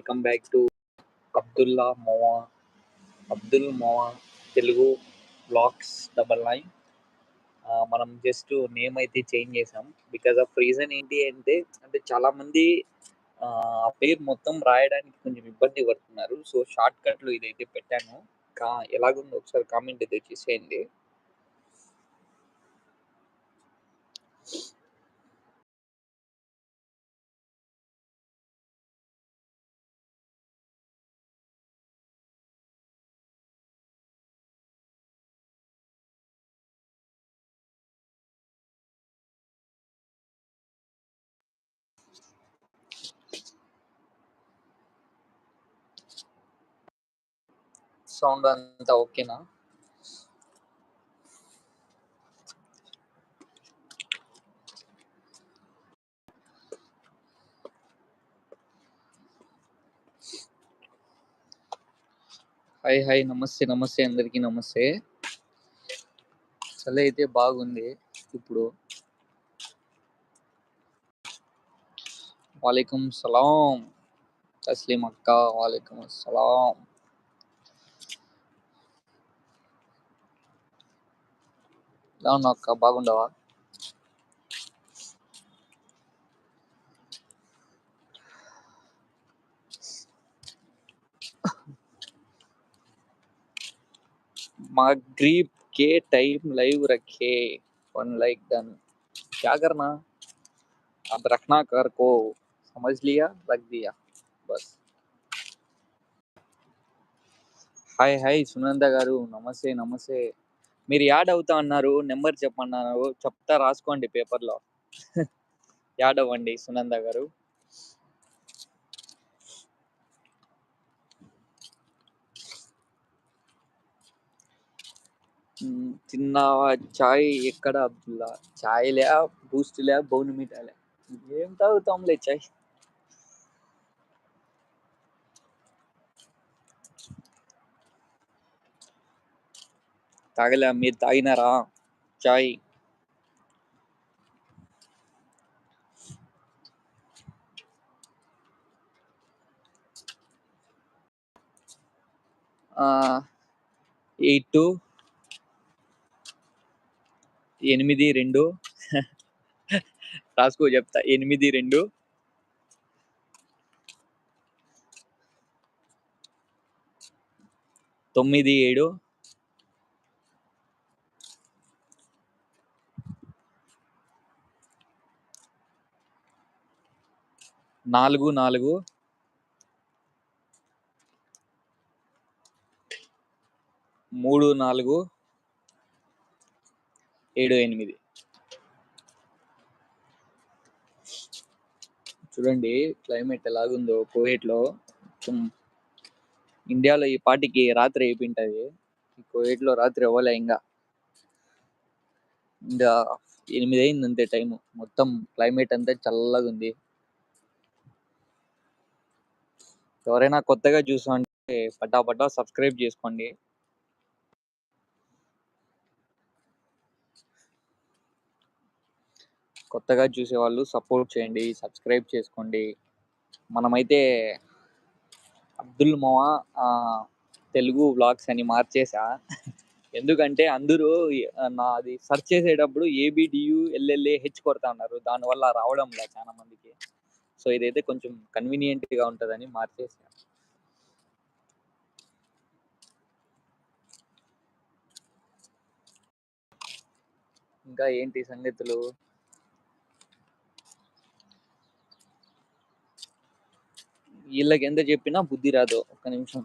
Welcome back to Abdullah Mowa. Abdul Mowa Telugu blogs double nine. మనం just name అయితే change చేసాం. Because of reason ఏంటి అంటే అంటే చాలా మంది ఆ పేరు మొత్తం రాయడానికి కొంచెం ఇబ్బంది పడుతున్నారు. సో షార్ట్ కట్లు ఇదైతే పెట్టాను. కా ఎలాగుందో ఒకసారి కామెంట్ అయితే చేసేయండి. సౌండ్ అంతా ఓకేనా? హాయ్ హాయ్ నమస్తే నమస్తే అందరికీ నమస్తే. చలి అయితే బాగుంది ఇప్పుడు. వాలేకుమ్ సలాం. తస్లీం అక్క వాలేకుమ్ సలాం. ఎలా ఉన్నావు అక్క బాగుండవా मगरिब के टाइम लाइव रखे वन लाइक डन क्या करना अब रखना कर को समझ लिया रख दिया बस హాయ్ హాయ్ సునంద గారు నమస్తే నమస్తే మీరు యాడ్ అవుతా అన్నారు నెంబర్ చెప్పన్నారు చెప్తా రాసుకోండి పేపర్లో. యాడ్ అవ్వండి సునంద గారు. తిన్నావా చాయ్ ఎక్కడ అబ్దుల్లా? చాయ్ లే బూస్ట్ లే బౌన్ మీటా లే ఏం తాగుతాంలే చాయ్? తాగలే మీరు తాగినారా? చాయ్. ఎయిట్. టు ఎనిమిది రెండు. రాసుకో చెప్తా. ఎనిమిది రెండు. తొమ్మిది ఏడు. నాలుగు నాలుగు. మూడు నాలుగు. ఏడు ఎనిమిది. చూడండి క్లైమేట్ ఎలాగుందో కువైట్లో ఇండియాలో ఈ పాటికి రాత్రి అయిపోయింటుంది. ఈ కువైట్లో రాత్రి అవ్వలే ఇంకా. ఇంకా ఎనిమిది అయింది అంతే టైం మొత్తం క్లైమేట్ అంతా చల్లగా ఉంది ఎవరైనా కొత్తగా చూసా అంటే పటాపటా సబ్స్క్రైబ్ చేసుకోండి. కొత్తగా చూసే వాళ్ళు సపోర్ట్ చేయండి సబ్స్క్రైబ్ చేసుకోండి. మనమైతే అబ్దుల్ మోవా తెలుగు బ్లాగ్స్ అని మార్చేసా. ఎందుకంటే అందరూ నాది సెర్చ్ చేసేటప్పుడు ఏబిడియు ఎల్ఎల్ఏ హెచ్ కొడతా ఉన్నారు. దానివల్ల రావడం లేదు చాలా మందికి. సో ఇదైతే కొంచెం కన్వీనియంట్గా ఉంటుందని మార్చేసా. ఇంకా ఏంటి సంగతులు? వీళ్ళకి ఎంత చెప్పినా బుద్ధి రాదు ఒక్క నిమిషం.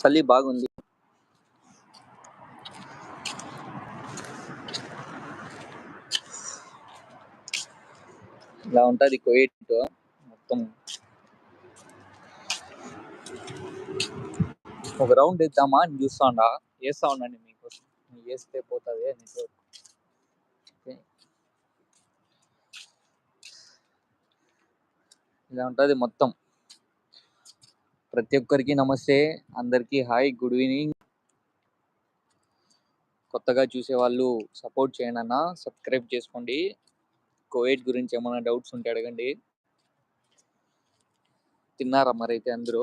చలి బాగుంది. ఇలా ఉంటుంది కోయిట్ మొత్తం. ఒక రౌండ్ ఇద్దామా అని చూస్తాండా. వేస్తా ఉండండి మీకోసం వేస్తే పోతుంది అని ఇలా ఉంటుంది మొత్తం. ప్రతి ఒక్కరికి నమస్తే. అందరికీ హాయ్ గుడ్ ఈవినింగ్. కొత్తగా చూసే వాళ్ళు సపోర్ట్ చేయండి అన్న సబ్స్క్రైబ్ చేసుకోండి. కోవిడ్ గురించి ఏమైనా డౌట్స్ ఉంటే అడగండి. తిన్నారా మరైతే అందరూ?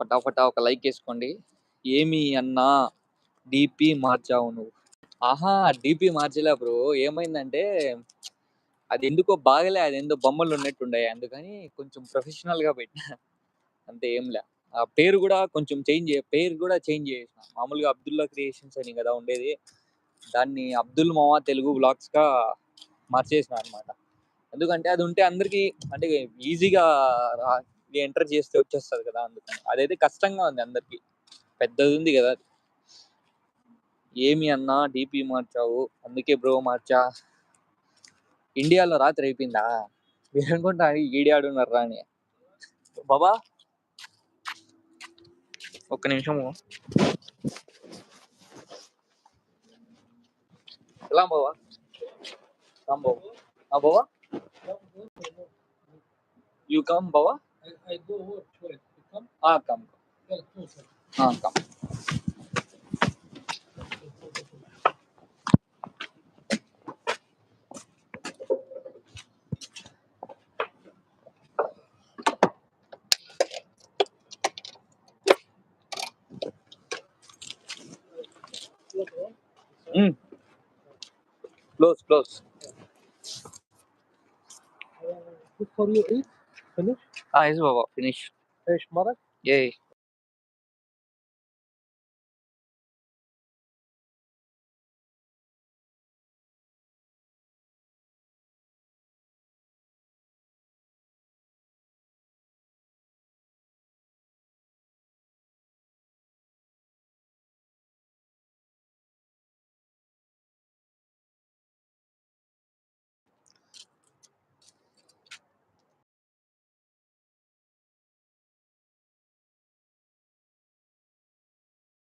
ఫటాఫటా ఒక లైక్ వేసుకోండి. ఏమి అన్నా డిపి మార్చావు నువ్వు. ఆహా డిపి మార్చలే బ్రో. ఏమైందంటే అది ఎందుకో బాగలే అది ఎందుకో బొమ్మలు ఉన్నట్టుండే అందుకని కొంచెం ప్రొఫెషనల్గా పెట్టిన. అంతే ఏంలే ఆ పేరు కూడా కొంచెం చేంజ్ పేరు కూడా చేంజ్ చేసిన. మామూలుగా అబ్దుల్లా క్రియేషన్స్ అని కదా ఉండేది. దాన్ని అబ్దుల్ మావా తెలుగు బ్లాగ్స్గా మార్చేసిన అనమాట ఎందుకంటే అది ఉంటే అందరికి అంటే ఈజీగా ఎంటర్ చేస్తే వచ్చేస్తుంది కదా అందుకని. అదైతే కష్టంగా ఉంది అందరికి. పెద్దది ఉంది కదా అది. ఏమి అన్నా డిపి మార్చావు. అందుకే బ్రో మార్చా. ఇండియాలో రాత్రి అయిపోయిందా మీరు అనుకుంటా ఈడియాడున్నారు రా అని బాబా ఒక్క నిమిషము ఎలా బావా రామ్ బాబు ఆ బావా యూ కమ్ బావా I, I go work twelve. You come? ఆ కమ్ Yeah, two sir. ఆ come Close, close. Good for you, eat. Finish? Ah, yes, Baba, finish. Finish, Marat. Yeah.